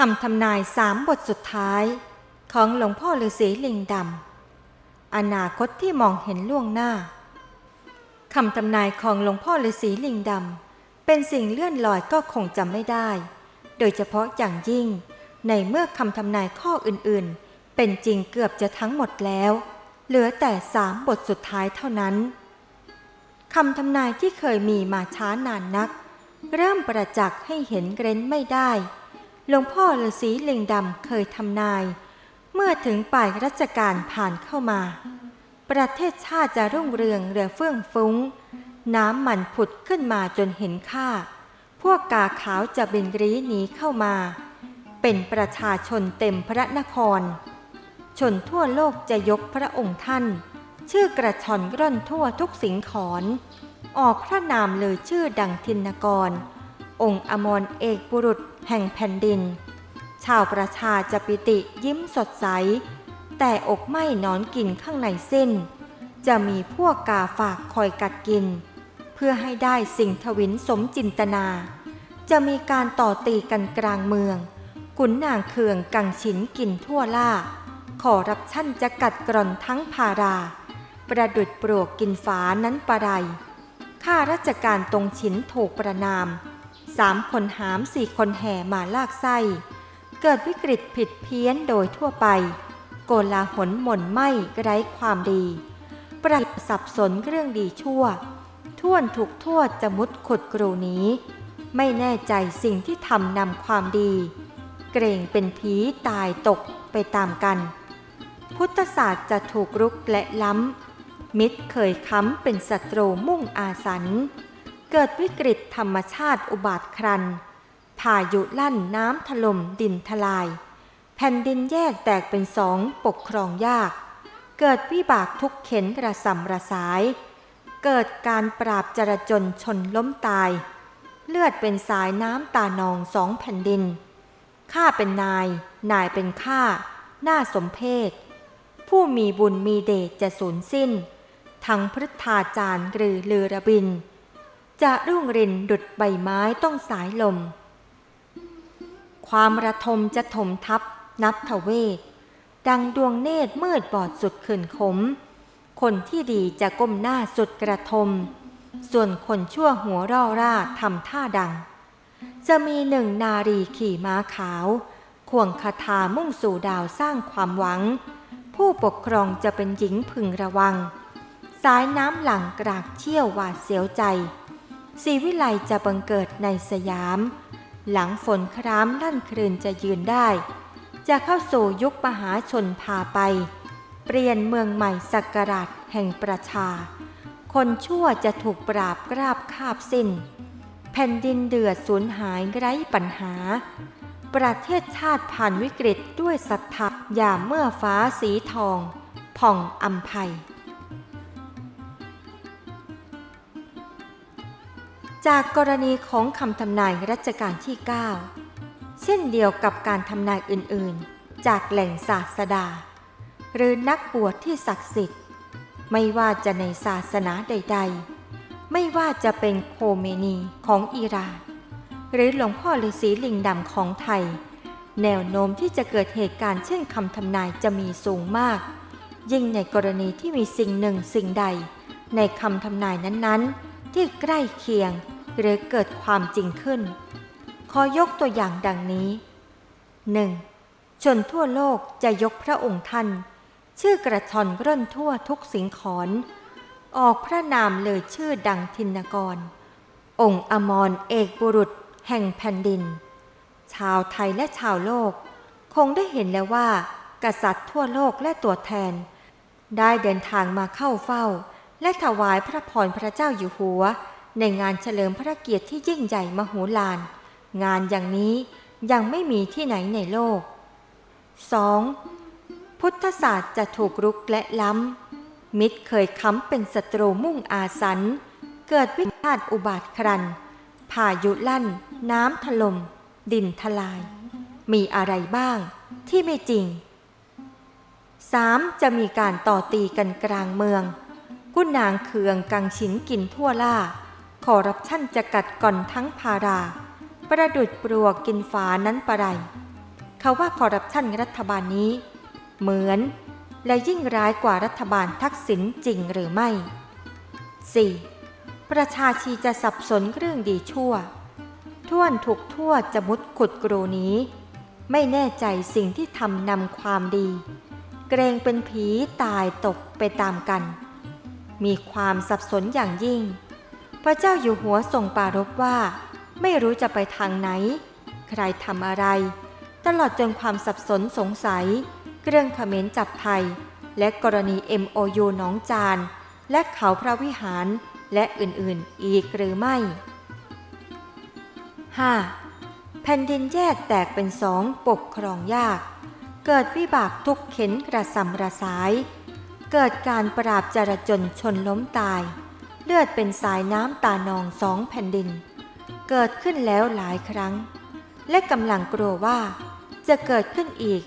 คำทำนายสามบทสุดท้าย ของหลวงพ่อฤาษีลิงดำอนาคตที่มองเห็นล่วงหน้าคำทำนายของหลวงพ่อฤาษีลิงดำเป็นสิ่งเลื่อนลอยก็คงจำไม่ได้ โดยเฉพาะอย่างยิ่ง ในเมื่อคำทำนายข้ออื่นๆ เป็นจริงเกือบจะทั้งหมดแล้ว เหลือแต่สามบทสุดท้ายเท่านั้นคำทำนายที่เคยมีมาช้านานนัก เริ่มประจักษ์ให้เห็นเกรนไม่ได้ หลวงพ่อฤาษีเลิงดำเคยทำนาย เมื่อถึงปลายรัชกาลผ่านเข้ามา ประเทศชาติจะรุ่งเรืองเรือเฟื่องฟุ้ง น้ำมันผุดขึ้นมาจนเห็นค่า พวกกาขาวจะบินรีหนีเข้ามา เป็นประชาชนเต็มพระนคร ชนทั่วโลกจะยกพระองค์ท่าน ชื่อกระชอนร่อนทั่วทุกสิงขอน ออกพระนามเลยชื่อดังทินกร องค์อมรเอกบุรุษแห่งแผ่นดิน ชาวประชาจะปิติยิ้มสดใส แต่อกไม่นอนกินข้างในสิ้น จะมีพวกกาฝากคอยกัดกิน เพื่อให้ได้สิ่งทวินสมจินตนา จะมีการต่อตีกันกลางเมือง ขุนนางเคืองกังฉินกินทั่วล่า ขอรับชั่นจะกัดกร่อนทั้งพารา ประดุดปลวกกินฝานั้นประไรข้าราชการตรงฉินถูกประนาม สามคนหามสี่คนแห่มาลากไส้ เกิดวิกฤตผิดเพี้ยนโดยทั่วไป โกลาหลหม่นไหมไร้ความดี ประสับสนเรื่องดีชั่ว ท่วนถูกทั่วจะมุดขุดกรูนี้ ไม่แน่ใจสิ่งที่ทำนำความดี เกรงเป็นผีตายตกไปตามกัน พุทธศาสตร์จะถูกรุกและล้ำมิตรเคยค้ำเป็นศัตรูมุ่งอาสัน เกิดวิกฤตธรรมชาติอุบาทครันพายุลั่นน้ำถล่มดินทลาย แผ่นดินแยกแตกเป็นสองปกครองยาก เกิดวิบากทุกเข็นระสำระสาย เกิดการปราบจราจนชนล้มตาย เลือดเป็นสายน้ำตานองสองแผ่นดินข้าเป็นนาย นายเป็นข้าหน่าสมเพชผู้มีบุญมีเดชจะสูญสิ้น ทั้งพฤทธาจารย์หรือเรือระบิน จะรุ่งรินดุดใบไม้ต้องสายลม ความระทมจะถมทับนับทเวศดังดวงเนตรมืดบอดสุดขืนขม คนที่ดีจะก้มหน้าสุดกระทม ส่วนคนชั่วหัวร่อร่าทำท่าดัง จะมีหนึ่งนารีขี่ม้าขาวข่วงคาถามุ่งสู่ดาวสร้างความหวัง ผู้ปกครองจะเป็นหญิงพึงระวัง สายน้ำหลังกรากเชี่ยวหวาดเสียวใจ ศีวิไลจะบังเกิดในสยาม หลังฝนครามลั่นคลืนจะยืนได้ จะเข้าสู่ยุคมหาชนพาไป เปลี่ยนเมืองใหม่สักการะแห่งประชา คนชั่วจะถูกปราบกราบคาบสิ้น แผ่นดินเดือดสูญหายไร้ปัญหา ประเทศชาติผ่านวิกฤตด้วยศรัทธาอย่าเมื่อฟ้าสีทอง ผ่องอัมภัย จากกรณีของคำทำนายรัชกาลที่ 9 เช่นเดียวกับการทำนายอื่นๆ จากแหล่งศาสดา หรือนักบวชที่ศักดิ์สิทธิ์ ไม่ว่าจะในศาสนาใด ๆ ไม่ว่าจะเป็นโคเมนีของอิหร่าน หรือหลวงพ่อฤาษีลิงดำของไทย แนวโน้มที่จะเกิดเหตุการณ์เช่นคำทำนายจะมีสูงมาก ยิ่งในกรณีที่มีสิ่งหนึ่งสิ่งใด ในคำทำนายนั้นๆ ที่ใกล้เคียง หรือเกิดความจริงขึ้น ขอยกตัวอย่างดังนี้ 1. ชนทั่วโลกจะยกพระองค์ท่าน ชื่อกระชอนร่นทั่วทุกสิงขอนออกพระนามเลยชื่อดังทินกร องค์อมรเอกบุรุษแห่งแผ่นดิน ชาวไทยและชาวโลก คงได้เห็นแล้วว่า กษัตริย์ทั่วโลกและตัวแทน ได้เดินทางมาเข้าเฝ้า และถวายพระพรพระเจ้าอยู่หัว ในงานเฉลิมพระเกียรติที่ยิ่งใหญ่มโหฬาร งานอย่างนี้ยังไม่มีที่ไหนในโลก 2. พุทธศาสตร์จะถูกรุกและล้ำ มิตรเคยค้ำเป็นศัตรูมุ่งอาสัน เกิดวินาศอุบาทครันพายุลั่น น้ำถลม่ม ดินทลาย มีอะไรบ้างที่ไม่จริง 3. จะมีการต่อตีกันกลางเมือง กุนนางเคืองกังฉินกินทั่วล่า คอรับชั่นจะกัดก่อนทั้งพารา ประดุดปลวกกินฝานั้นประไรเขาว่าคอร์รัปชันรัฐบาลนี้ เหมือนและยิ่งร้ายกว่ารัฐบาลทักษิณจริงหรือไม่ 4. ประชาชีจะสับสนเรื่องดีชั่ว ท่วนถูกทั่วจะมุดขุดกรูนี้ ไม่แน่ใจสิ่งที่ทำนำความดี เกรงเป็นผีตายตกไปตามกัน มีความสับสนอย่างยิ่ง พระเจ้าอยู่หัวทรงปรารภว่า ไม่รู้จะไปทางไหน ใครทำอะไร ตลอดจนความสับสนสงสัย เรื่องเขมรจับไทย และกรณี MOU หนองจาน และเขาพระวิหารและอื่นๆอีกหรือไม่ 5. แผ่นดินแยกแตกเป็นสองปกครองยาก เกิดวิบากทุกเข็นกระสำระสาย เกิดการปราบจราจนชนล้มตาย เลือดเป็นสายน้ำตานองสองแผ่นดิน เกิดขึ้นแล้วหลายครั้ง และกำลังกลัวว่า จะเกิดขึ้นอีก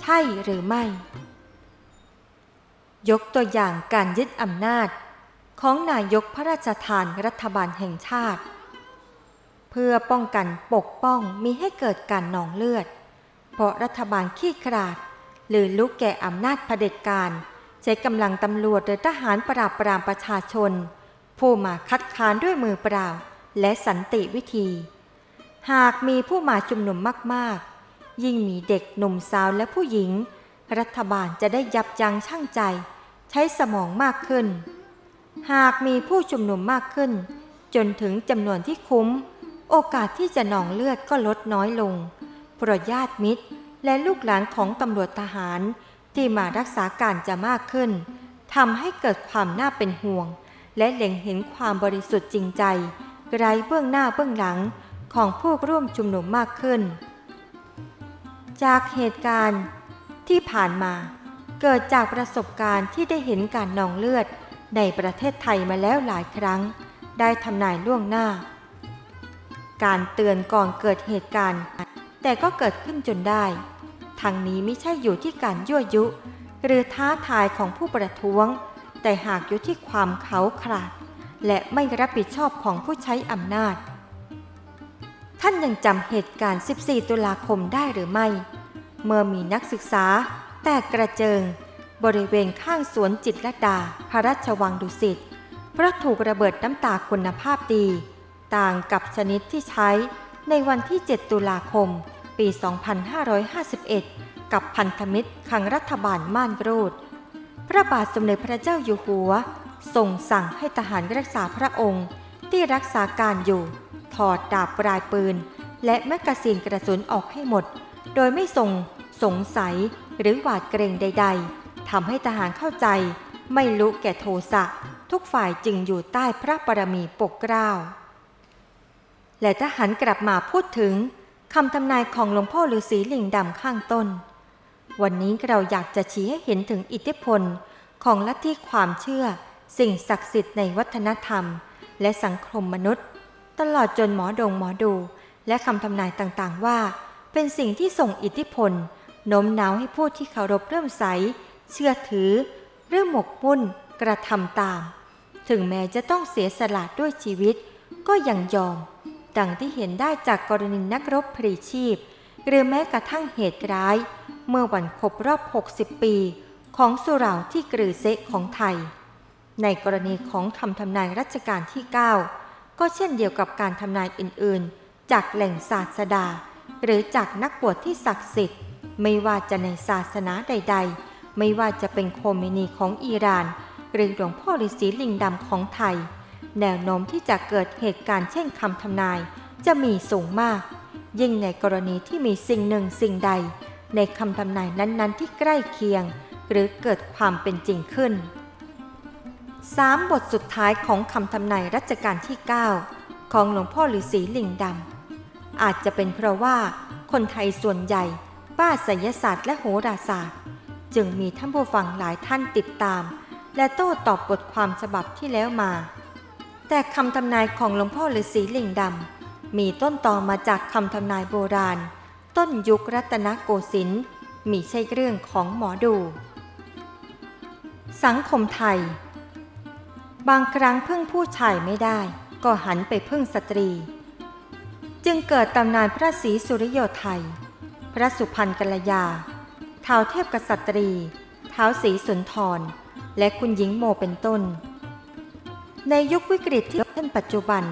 ใช่หรือไม่ ยกตัวอย่างการยึดอำนาจของนายกพระราชทานรัฐบาลแห่งชาติ เพื่อป้องกันปกป้องมีให้เกิดการหนองเลือด เพราะรัฐบาลขี้ขลาด หรือลุกแก่อำนาจเผด็จการ ใช้กำลังตำรวจหรือทหารปราบปรามประชาชน ผู้มาคัดค้านด้วยมือเปล่า และสันติวิธี หากมีผู้มาชุมนุมมากๆ ยิ่งมีเด็กหนุ่มสาวและผู้หญิง รัฐบาลจะได้ยับยั้งชั่งใจ ใช้สมองมากขึ้น หากมีผู้ชุมนุมมากขึ้น จนถึงจำนวนที่คุ้ม โอกาสที่จะหนองเลือดก็ลดน้อยลงเพราะญาติมิตรและลูกหลานของตำรวจทหารที่มารักษาการจะมากขึ้นทำให้เกิดความน่าเป็นห่วง และเล็งเห็นความบริสุทธิ์จริงใจไร้เบื้องหน้าเบื้องหลังของผู้ร่วมชุมนุมมากขึ้น จากเหตุการณ์ที่ผ่านมาเกิดจากประสบการณ์ที่ได้เห็นการนองเลือดในประเทศไทยมาแล้วหลายครั้ง ได้ทำนายล่วงหน้า การเตือนก่อนเกิดเหตุการณ์ แต่ก็เกิดขึ้นจนได้ทางนี้ไม่ใช่อยู่ที่การยั่วยุ หรือท้าทายของผู้ประท้วง แต่หากอยู่ที่ความเขาขลาด และไม่รับผิดชอบของผู้ใช้อำนาจ ท่านยังจำเหตุการณ์ 14 ตุลาคมได้หรือไม่ เมื่อมีนักศึกษา แตกกระเจิง บริเวณข้างสวนจิตรดา พระราชวังดุสิตเพราะถูกระเบิดน้ำตาคุณภาพดี ต่างกับชนิดที่ใช้ในวันที่ 7 ตุลาคม ปี 2551 กับพันธมิตรขังรัฐบาลม่านรูด ระบาทสมเด็จพระเจ้าอยู่หัวทรงสั่งให้ทหารรักษาพระองค์ที่รักษาการอยู่ ถอดดาบปลายปืน และแมกกาซีนกระสุนออกให้หมด โดยไม่ทรงสงสัยหรือหวาดเกรงใด ๆทำให้ทหารเข้าใจ ไม่รู้แก่โทสะ ทุกฝ่ายจึงอยู่ใต้พระบารมีปกเกล้า และทหารกลับมาพูดถึงคำทำนายของหลวงพ่อฤาษีลิงดำข้างต้น วันนี้เราอยากจะชี้ให้เห็นถึงอิทธิพลของลัทธิความเชื่อ สิ่งศักดิ์สิทธิ์ในวัฒนธรรม และสังคมมนุษย์ ตลอดจนหมอดงหมอดู และคำทำนายต่างๆว่า เป็นสิ่งที่ส่งอิทธิพลโน้มน้าวให้ผู้ที่เคารพเริ่มใส เชื่อถือหรือหมกมุ่นกระทำตาม ถึงแม้จะต้องเสียสละด้วยชีวิต ก็ยังยอม ดังที่เห็นได้จากกรณีนักรบพลีชีพ หรือแม้กระทั่งเหตุร้าย เมื่อวันครบรอบ 60 ปีของสุเหร่าที่กรือเซะของไทย ในกรณีของคำทำนายรัชกาลที่ 9 ก็เช่นเดียวกับการทำนายอื่นๆ จากแหล่งศาสดา หรือจากนักบวชที่ศักดิ์สิทธิ์ ไม่ว่าจะในศาสนาใด ๆ ไม่ว่าจะเป็นโคเมนีของอิหร่าน หรือหลวงพ่อฤาษีลิงดำของไทย แนวโน้มที่จะเกิดเหตุการณ์เช่นคำทำนายจะมีสูงมาก ยิ่งในกรณีที่มีสิ่งหนึ่งสิ่งใด ในคำทำนายนั้นๆ ที่ใกล้เคียง หรือเกิดความเป็นจริงขึ้นสามบทสุดท้ายของคำทำนายรัชกาลที่ 9 ของหลวงพ่อฤาษีลิงดำอาจจะเป็นเพราะว่าคนไทยส่วนใหญ่บ้าไสยศาสตร์และโหราศาสตร์ จึงมีท่านผู้ฟังหลายท่านติดตาม และโต้ตอบบทความฉบับที่แล้วมา แต่คำทำนายของหลวงพ่อฤาษีลิงดำมีต้นตอมาจากคำทำนายโบราณ ต้นยุครัตนโกสินทร์มีใช่เรื่องของหมอดู สังคมไทย บางครั้งพึ่งผู้ชายไม่ได้ ก็หันไปพึ่งสตรี จึงเกิดตำนานพระศรีสุริโยไทย พระสุพรรณกัลยาท้าวเทพกษัตรี ท้าวศรีสุนทร และคุณหญิงโมเป็นต้น ในยุควิกฤตที่เป็นปัจจุบัน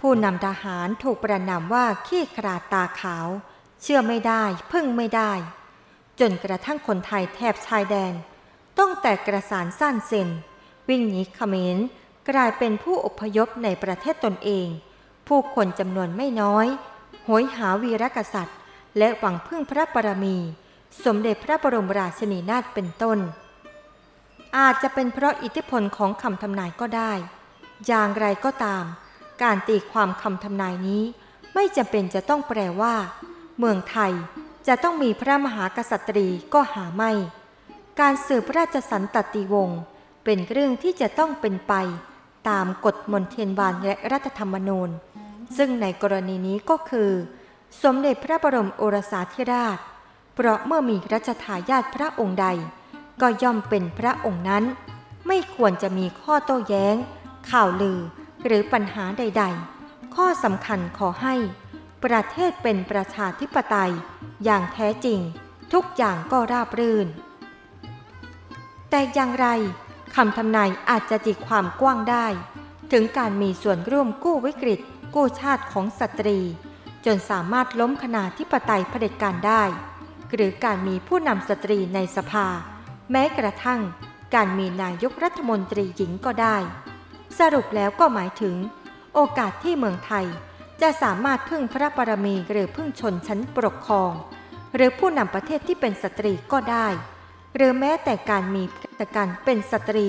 ผู้นำทหารถูกประนามว่าขี้ขลาดตาขาว เชื่อไม่ได้พึ่งไม่ได้ จนกระทั่งคนไทยแถบชายแดน ต้องแตกกระสานสั้นเซนวิ่งหนีเขมรกลายเป็นผู้อพยพในประเทศตนเอง ผู้คนจำนวนไม่น้อยโหยหาวีรกษัตริย์ และหวังพึ่งพระบารมี สมเด็จพระบรมราชินีนาถเป็นต้น อาจจะเป็นเพราะอิทธิพลของคำทำนายก็ได้ อย่างไรก็ตาม การตีความคำทำนายนี้ไม่จำเป็นจะต้องแปลว่า เมืองไทยจะต้องมีพระมหากษัตรีก็หาไม่ การสืบพระราชสันตติวงศ์เป็นเรื่องที่จะต้องเป็นไปตามกฎมนเทียนบานและรัฐธรรมนูญ ซึ่งในกรณีนี้ก็คือ สมเด็จพระบรมโอรสาธิราช เพราะเมื่อมีรัชทายาทพระองค์ใด ก็ย่อมเป็นพระองค์นั้น ไม่ควรจะมีข้อโต้แย้ง ข่าวลือหรือปัญหาใด ๆ ข้อสำคัญขอให้ ประเทศเป็นประชาธิปไตย อย่างแท้จริง ทุกอย่างก็ราบรื่น แต่อย่างไรคำทำนายอาจจะตีความกว้างได้ ถึงการมีส่วนร่วมกู้วิกฤต กู้ชาติของสตรี จนสามารถล้มคณาธิปไตยเผด็จการได้ หรือการมีผู้นำสตรีในสภา แม้กระทั่ง การมีนายกรัฐมนตรีหญิงก็ได้ สรุปแล้วก็หมายถึง โอกาสที่เมืองไทย จะสามารถพึ่งพระบารมีหรือพึ่งชนชั้นปกครอง หรือผู้นำประเทศที่เป็นสตรีก็ได้ หรือแม้แต่การมีแต่การเป็นสตรี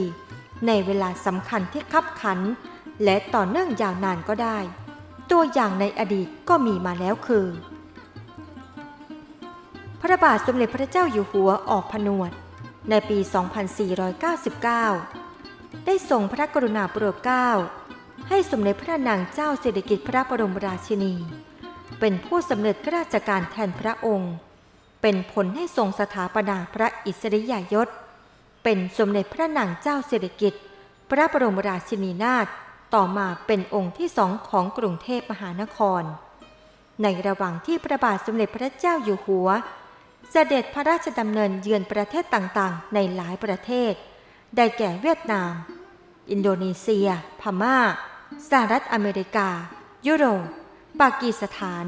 ในเวลาสำคัญที่คับขัน และต่อเนื่องยาวนานก็ได้ ตัวอย่างในอดีตก็มีมาแล้วคือ พระบาทสมเด็จพระเจ้าอยู่หัวออกผนวด ในปี 2499 ได้ทรงพระกรุณาโปรดเกล้า ให้สมเด็จพระนางเจ้าสิริกิติ์พระบรมราชินี เป็นผู้สำเร็จราชการแทนพระองค์ เป็นผลให้ทรงสถาปนาพระอิสริยยศ เป็นสมเด็จพระนางเจ้าสิริกิติ์พระบรมราชินีนาถต่อมาเป็นองค์ที่สองของกรุงเทพมหานคร ในระหว่างที่พระบาทสมเด็จพระเจ้าอยู่หัว เสด็จพระราชดำเนินเยือนประเทศต่างๆ ในหลายประเทศ ได้แก่เวียดนาม อินโดนีเซีย พม่า สหรัฐอเมริกา ยุโรป ปากีสถาน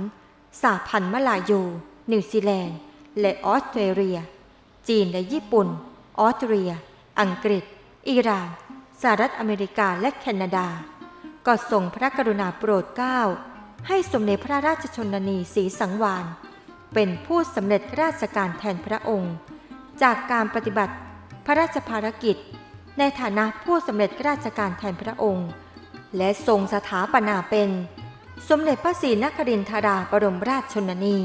สหพันธ์มลายู นิวซีแลนด์ และออสเตรเลีย จีนและญี่ปุ่น ออสเตรีย อังกฤษ อิหร่าน สหรัฐอเมริกาและแคนาดา ก็ทรงพระกรุณาโปรดเกล้า ให้สมเด็จพระราชชนนีศรีสังวาน เป็นผู้สำเร็จราชการแทนพระองค์ จากการปฏิบัติพระราชภารกิจ ในฐานะผู้สำเร็จราชการแทนพระองค์ และทรงสถาปนาเป็น สมเด็จพระศรีนครินทราบรมราชชนนี